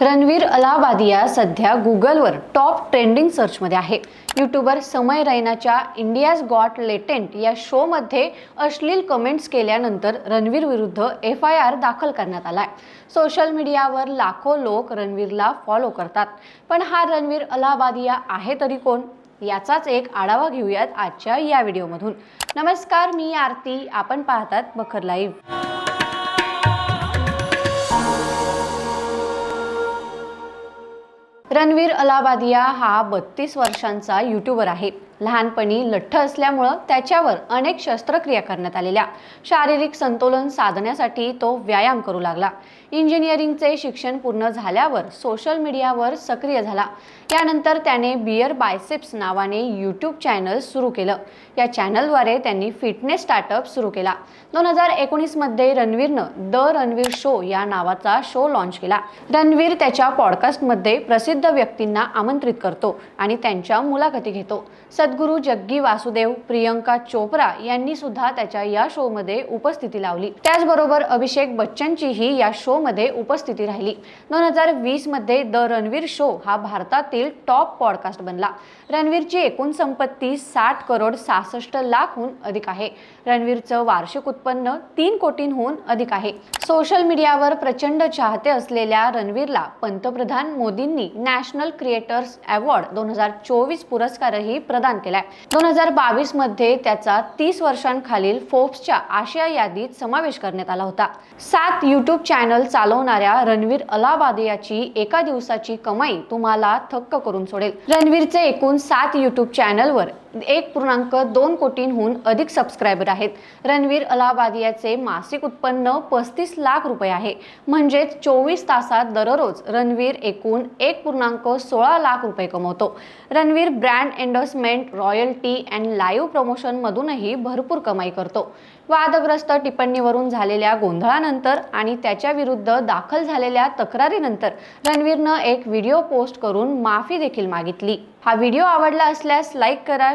रणवीर अलाहाबादिया सध्या गुगलवर top trending सर्चमध्ये आहे. यूट्यूबर समय रैनाच्या इंडियाज गॉट लेटेंट या शोमध्ये अश्लील कमेंट्स केल्यानंतर रणवीर विरुद्ध एफ आय आर दाखल करण्यात आला आहे सोशल मीडियावर लाखो लोक रणवीरला फॉलो करतात. पण हा रणवीर अलाहाबादिया आहे तरी कोण? याचाच एक आढावा घेऊयात आजच्या या व्हिडिओमधून नमस्कार मी आरती. आपण पाहतात बखर लाईव्ह रणवीर अलाहाबादिया हा बत्तीस वर्षांचा यूट्यूबर आहे. लहानपणी लठ्ठ असल्यामुळं त्याच्यावर अनेक शस्त्रक्रिया करण्यात आलेल्या. शारीरिक संतुलन साधण्यासाठी तो व्यायाम करू लागला. इंजिनिअरिंगचे शिक्षण पूर्ण झाल्यावर सोशल मीडियावर सक्रिय झाला. यानंतर त्याने बियर बायसेप्स नावाने यूट्यूब चॅनल सुरू केलं. या चॅनलद्वारे त्यांनी फिटनेस स्टार्टअप सुरू केला. दोन हजार एकोणीसमध्ये रणवीरनं द रणवीर शो या नावाचा शो लॉन्च केला. रणवीर त्याच्या पॉडकास्टमध्ये प्रसिद्ध व्यक्तींना आमंत्रित करतो आणि त्यांच्या मुलाखती घेतो. सद्गुरू जग्गी वासुदेव प्रियंका चोप्रा यांनी सुद्धा त्याच्या या शोमध्ये उपस्थिती लावली. त्याचबरोबर अभिषेक बच्चनचीही या शोमध्ये उपस्थिती राहिली. दोन हजार वीसमध्ये द रणवीर शो हा भारतातील टॉप पॉडकास्ट बनला. रणवीरची एकूण संपत्ती साठ करोड सहासष्ट लाखहून अधिक आहे. रणवीरचं वार्षिक उत्पन्न तीन कोटींहून अधिक आहे. सोशल मीडियावर प्रचंड चाहते असलेल्या रणवीरला पंतप्रधान मोदींनी नॅशनल क्रिएटर्स अवॉर्ड दोन हजार चोवीस पुरस्कारही प्रदान केलाय. दोन हजार बावीसमध्ये त्याचा तीस वर्षांखालील फोर्ब्सच्या आशिया यादीत समावेश करण्यात आला होता. सात युट्यूब चॅनल चालवणाऱ्या रणवीर अलाहाबादियाची एका दिवसाची कमाई तुम्हाला थक्क करून सोडेल. रणवीरचे एकूण सात युट्यूब चॅनलवर एक पूर्णांक दोन कोटींहून अधिक सबस्क्रायबर आहेत. रणवीर अलाहाबादियाचे मासिक उत्पन्न पस्तीस लाख रुपये आहे. म्हणजेच चोवीस तासात दररोज रणवीर एकूण एक पूर्णांक सोळा लाख रुपये कमवतो. Ranveer brand endorsement royalty and live प्रमोशनमधूनही भरपूर कमाई करतो. वादग्रस्त टिप्पणीवरून झालेल्या गोंधळानंतर आणि त्याच्या विरुद्ध दाखल झालेल्या तक्रारीनंतर रणवीरनं एक व्हिडिओ पोस्ट करून माफी देखील मागितली. हा व्हिडिओ आवडला असल्यास लाईक करा